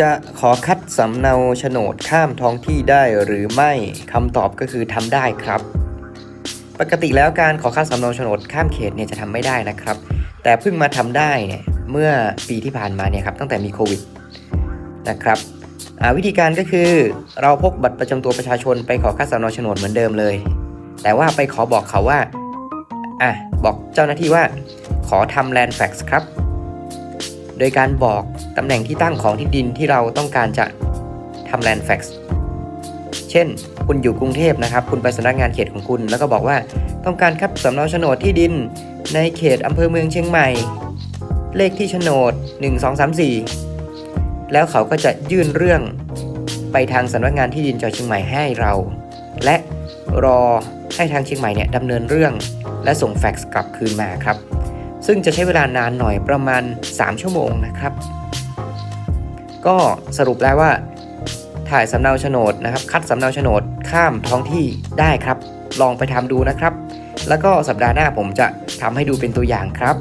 จะขอคัดสำเนาโฉนดข้ามท้องที่ได้หรือไม่คำตอบก็คือทำได้ครับ ปกติแล้วการขอคัดสำเนาโฉนดข้ามเขตเนี่ยจะทำไม่ได้นะครับ แต่เพิ่งมาทำได้เนี่ยเมื่อปีที่ผ่านมาเนี่ยครับตั้งแต่มีโควิดนะครับวิธีการก็คือเราพกบัตรประจำตัวประชาชนไปขอคัดสำเนาโฉนดเหมือนเดิมเลย แต่ว่าไปขอบอกเขาว่าอะบอกเจ้าหน้าที่ว่า ขอทำแลนด์แฟกซ์ครับ โดยการบอกตำแหน่งที่ตั้งของที่ดินที่เราต้องการจะทำแลนด์แฟกซ์เช่น คุณอยู่กรุงเทพนะครับ คุณไปสำนักงานเขตของคุณ แล้วก็บอกว่าต้องการครับสำเนาโฉนดที่ดินในเขตอำเภอเมืองเชียงใหม่ เลขที่โฉนด 1 2 3 4 แล้วเขาก็จะยื่นเรื่องไปทางสำนักงานที่ดินจังหวัดเชียงใหม่ให้เรา และรอให้ทางเชียงใหม่เนี่ยดำเนินเรื่อง และส่งแฟกซ์กลับคืนมาครับ ซึ่งจะใช้เวลานานหน่อยประมาณ 3 ชั่วโมงนะครับ ก็สรุปแล้วว่า ถ่ายสำเนาโฉนดนะครับ คัดสำเนาโฉนดข้ามท้องที่ได้ครับ ลองไปทำดูนะครับ แล้วก็สัปดาห์หน้าผมจะทำให้ดูเป็นตัวอย่างครับ